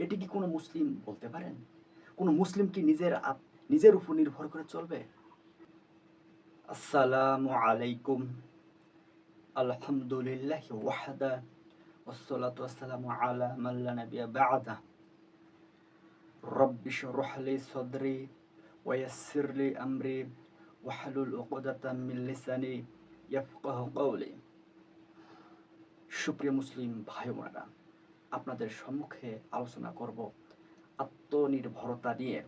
এটি কি কোনো মুসলিম বলতে পারেন কোনো মুসলিম কি নিজের আপ- নিজের উপর নির্ভর করে চলবে আসসালামু আলাইকুম আলহামদুলিল্লাহ ওয়াহদা والصلاة والسلام على من لا نبي بعده رب اشرح لي صدري ويسر لي أمري واحلل عقدة من لساني يفقه قولي সুপ্রিয় মুসলিম ভাই বোনেরা আপনাদের সম্মুখে আলোচনা করব আত্মনির্ভরতা নিয়ে।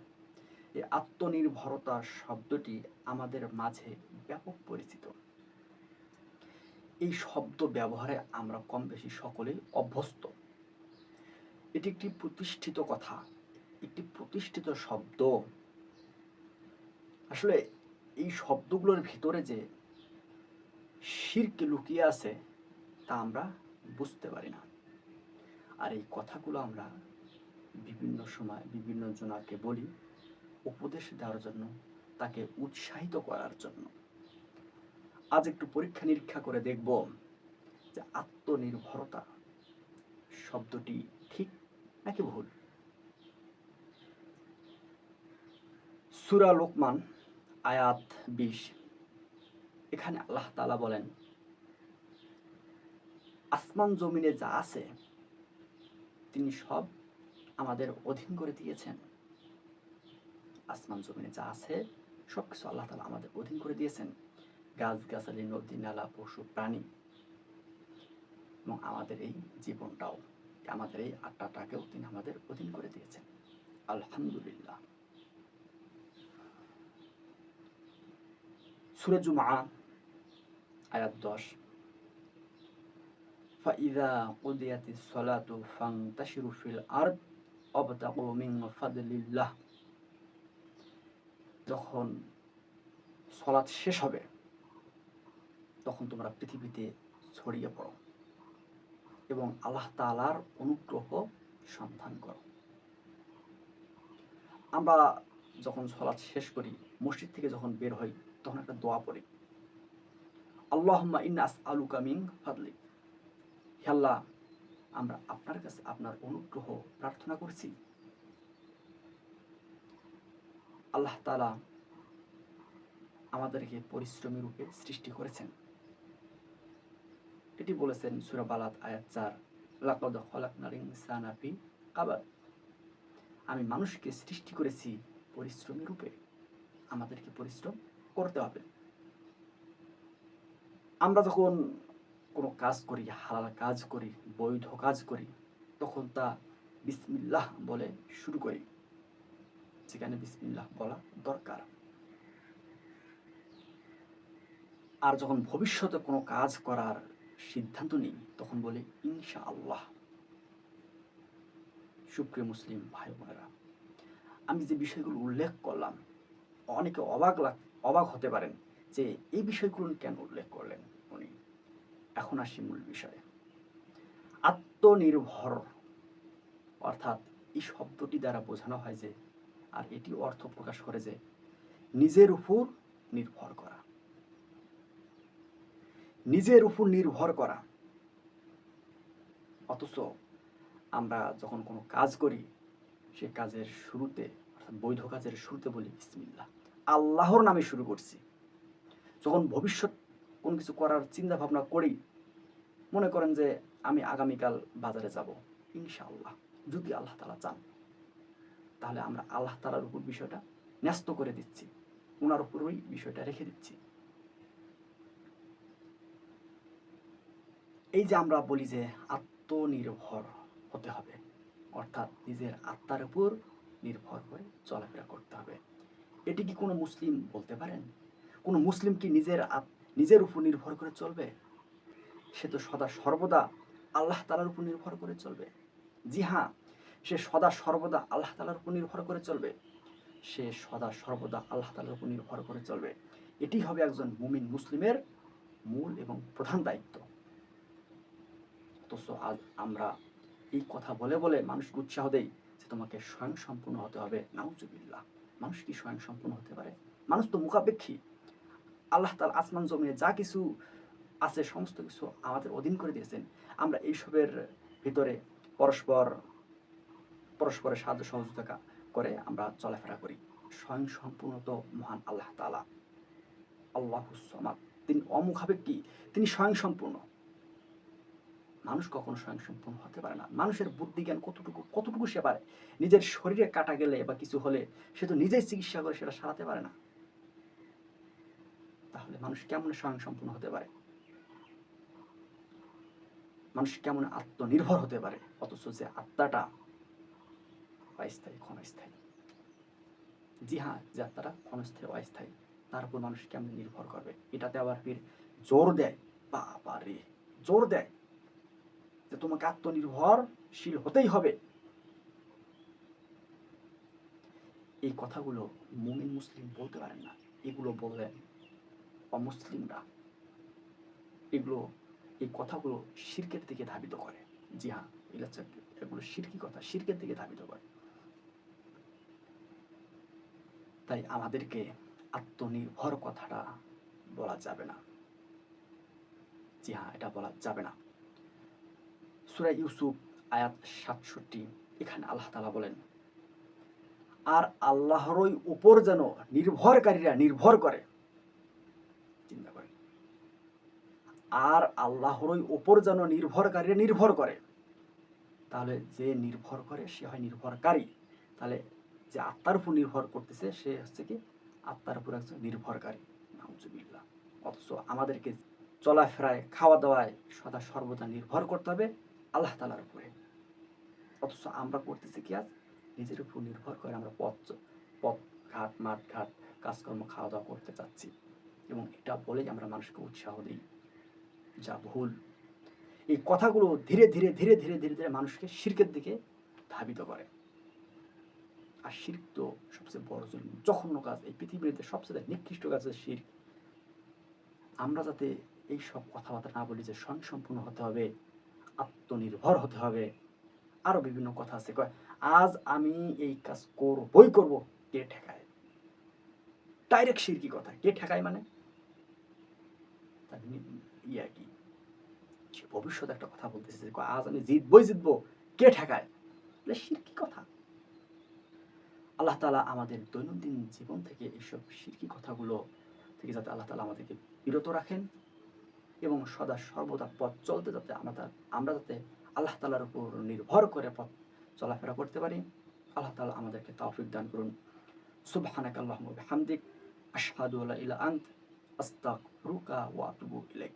এই আত্মনির্ভরতা শব্দটি আমাদের মাঝে ব্যাপক পরিচিত। এই শব্দ ব্যবহারে আমরা কম বেশি সকলেই অভ্যস্ত। এটি একটি প্রতিষ্ঠিত কথা, একটি প্রতিষ্ঠিত শব্দ। আসলে এই শব্দগুলোর ভিতরে যে শিরকে লুকিয়ে আছে, তা আমরা বুঝতে পারি না। আর এই কথাগুলো আমরা বিভিন্ন সময় বিভিন্ন জনাকে বলি, উপদেশ দেওয়ার জন্য, তাকে উৎসাহিত করার জন্য। আজ একটু পরীক্ষা নিরীক্ষা করে দেখব যে আত্মনির্ভরতা শব্দটি ঠিক নাকি ভুল। সুরা লোকমান, আয়াত বিশ। এখানে আল্লাহ তাআলা বলেন, আসমান জমিনে যা আছে তিনি সব আমাদের অধীন করে দিয়েছেন। আসমান জমিনে যা আছে সব কিছু আল্লাহ তালা আমাদের অধীন করে দিয়েছেন। গাছ গাছালি নদী নালা পশু, প্রাণী। এবং আমাদের এই জীবনটাও, আমাদের এই আটটাটাকেও তিনি আমাদের অধীন করে দিয়েছেন। আলহামদুলিল্লাহ। সুরে জুমা আয়াত দশ। যখন সলাৎ শেষ হবে, তখন তোমরা পৃথিবীতে ছড়িয়ে পড়ো এবং আল্লাহ তালার অনুগ্রহ সন্ধান করো। আমরা যখন সলাৎ শেষ করি, মসজিদ থেকে যখন বের হই, তখন একটা দোয়া পড়ি। আল্লাহ ইন্নাস আলু কামিং ফাদলিক। আল্লাহ আমরা আপনার কাছে আপনার অনুগ্রহ প্রার্থনা করছি। আল্লাহ তাআলা আমাদেরকে পরিশ্রমী রূপে সৃষ্টি করেছেন। এটি বলেছেন সূরা বালাত আয়াত চার, লাকাদ খলাকনাল ইনসানা ফি কাবাদ। আমি মানুষকে সৃষ্টি করেছি পরিশ্রমী রূপে। আমাদেরকে পরিশ্রম করতে হবে। আমরা যখন কোনো কাজ করি, হালাল কাজ করি, বৈধ কাজ করি, তখন তা বিসমিল্লাহ বলে শুরু করি। যেখানে বিসমিল্লাহ বলা দরকার। আর যখন ভবিষ্যতে কোনো কাজ করার সিদ্ধান্ত নিই, তখন বলি ইনশা আল্লাহ সুপ্রিয় মুসলিম ভাই বোনেরা, আমি যে বিষয়গুলো উল্লেখ করলাম, অনেকে অবাক অবাক হতে পারেন যে এই বিষয়গুলো কেন উল্লেখ করলেন? এখন আসি মূল বিষয়ে। আত্মনির্ভর, অর্থাৎ এই শব্দটি দ্বারা বোঝানো হয় যে, আর এটি অর্থ প্রকাশ করে যে, নিজের উপর নির্ভর করা। নিজের উপর নির্ভর করা। অথচ আমরা যখন কোনো কাজ করি, সে কাজের শুরুতে, অর্থাৎ বৈধ কাজের শুরুতে বলি বিসমিল্লাহ। আল্লাহর নামে শুরু করছি। যখন ভবিষ্যৎ কোনো কিছু করার চিন্তা ভাবনা করি মনে করেন যে আমি আগামীকাল বাজারে যাব, ইনশাআল্লাহ। যদি আল্লাহ তালা চান, তাহলে আমরা আল্লাহ তালার উপর বিষয়টা ন্যস্ত করে দিচ্ছি। ওনার উপরই বিষয়টা রেখে দিচ্ছি। এই যে আমরা বলি যে আত্মনির্ভর হতে হবে, অর্থাৎ নিজের আত্মার উপর নির্ভর করে চলাফেরা করতে হবে। এটি কি কোনো মুসলিম বলতে পারেন? কোনো মুসলিম কি নিজের আত- নিজের উপর নির্ভর করে চলবে। সে তো সদা সর্বদা আল্লাহ তালার উপর নির্ভর করে চলবে। জি হ্যাঁ সে সদা সর্বদা আল্লাহ তালার উপর নির্ভর করে চলবে। সে সদা সর্বদা আল্লাহ তালার উপর নির্ভর করে চলবে। এটি হবে একজন মুমিন মুসলিমের মূল এবং প্রধান দায়িত্ব। অথচ আজ আমরা এই কথা বলে বলে মানুষকে উৎসাহ দেই যে তোমাকে স্বয়ং সম্পূর্ণ হতে হবে। নাউজুবিল্লাহ, মানুষ কি স্বয়ং সম্পূর্ণ হতে পারে? মানুষ তো মুখাপেক্ষী। আল্লাহ তাল আসমান জমিনে যা কিছু আছে, সমস্ত কিছু আমাদের অধীন করে দিয়েছেন। আমরা এইসবের ভিতরে পরস্পর, পরস্পরের সাহায্য সহযোগিতা করে আমরা চলাফেরা করি। স্বয়ং সম্পূর্ণ তো মহান আল্লাহ তালা আল্লাহ সমাদ। তিনি কি তিনি স্বয়ং সম্পূর্ণ। মানুষ কখনো স্বয়ং সম্পূর্ণ হতে পারে না। মানুষের বুদ্ধিজ্ঞান কতটুকু কতটুকু সে পারে? নিজের শরীরে কাটা গেলে বা কিছু হলে সে তো নিজেই চিকিৎসা করে সেটা সারাতে পারে না। তাহলে মানুষ কেমন স্বয়ং সম্পূর্ণ হতে পারে? মানুষ কেমন আত্মনির্ভর হতে পারে? অথচ যে আত্মাটা অস্থায়ী, ক্ষণস্থায়ী। জি হ্যাঁ যে আত্মাটা ক্ষণস্থায়ী, অস্থায়ী, তার উপর মানুষ কেমন নির্ভর করবে? এটাতে আবার ফির জোর দেয়। বাবা রে, জোর দেয় যে তোমাকে আত্মনির্ভরশীল হতেই হবে। এই কথাগুলো মুমিন মুসলিম বলতে পারেন না। এগুলো বললেন অমুসলিমরা এগুলো, এই কথাগুলো শিরকের দিকে ধাবিত করে। জি হ্যাঁ এগুলো শিরকি কথা, শিরকের দিকে ধাবিত করে। তাই আমাদেরকে আত্মনির্ভর কথাটা বলা যাবে না। জি হ্যাঁ এটা বলা যাবে না। সুরা ইউসুফ, আয়াত সাতষট্টি, এখানে আল্লাহ তালা বলেন, আর আল্লাহরই উপর যেন নির্ভরকারীরা নির্ভর করে চিন্তা করে। আর আল্লাহরই উপর যেন নির্ভরকারীরা নির্ভর করে, তাহলে যে নির্ভর করে সে হয় নির্ভরকারী। তাহলে যে আত্মার উপর নির্ভর করতেছে, সে হচ্ছে কি? আত্মার উপর একজন নির্ভরকারী। নাউজুবিল্লাহ। অথচ আমাদেরকে চলাফেরায় খাওয়া দাওয়ায় সদা সর্বদা নির্ভর করতে হবে আল্লাহ তালার উপরে। অথচ আমরা করতেছি কি আজ? নিজের উপর নির্ভর করে আমরা পথ পথ, ঘাট, মাঠ, ঘাট, কাজকর্ম খাওয়া দাওয়া করতে চাচ্ছি। এবং এটা বলেই আমরা মানুষকে উৎসাহ দিই। যা ভুল। এই কথাগুলো ধীরে ধীরে ধীরে ধীরে ধীরে ধীরে মানুষকে শিরকের দিকে ধাবিত করে। আর শির্ক তো সবচেয়ে বড় জন্য জঘন্য কাজ। এই পৃথিবীতে সবচেয়ে নিকৃষ্ট কাজ হচ্ছে শির্ক। আমরা যাতে এই সব কথাবার্তা না বলি যে স্বয়ংসম্পূর্ণ হতে হবে, আত্মনির্ভর হতে হবে। আরও বিভিন্ন কথা আছে। কয়, আজ আমি এই কাজ করবই করব। কে ঠেকায়? ডাইরেক্ট শিরকি কথা। কে ঠেকায় মানে? ইয়া কি। সে ভবিষ্যৎ একটা কথা বলতেছে আজ আমি জিতবই জিতবো। কে ঠেকায়? শিরকি কথা? আল্লাহ তালা আমাদের দৈনন্দিন জীবন থেকে এইসব শিরকি কথাগুলো থেকে যাতে আল্লাহ তালা আমাদেরকে বিরত রাখেন এবং সদা সর্বদা পথ চলতে যাতে আমরা আমরা যাতে আল্লাহ তালার উপর নির্ভর করে পথ চলাফেরা করতে পারি। আল্লাহ তালা আমাদেরকে তৌফিক দান করুন। সুবহানাক আল্লাহুম্মা বিহামদিক। ইলাহা আন্ত। astagfiruka wa atubu ilaik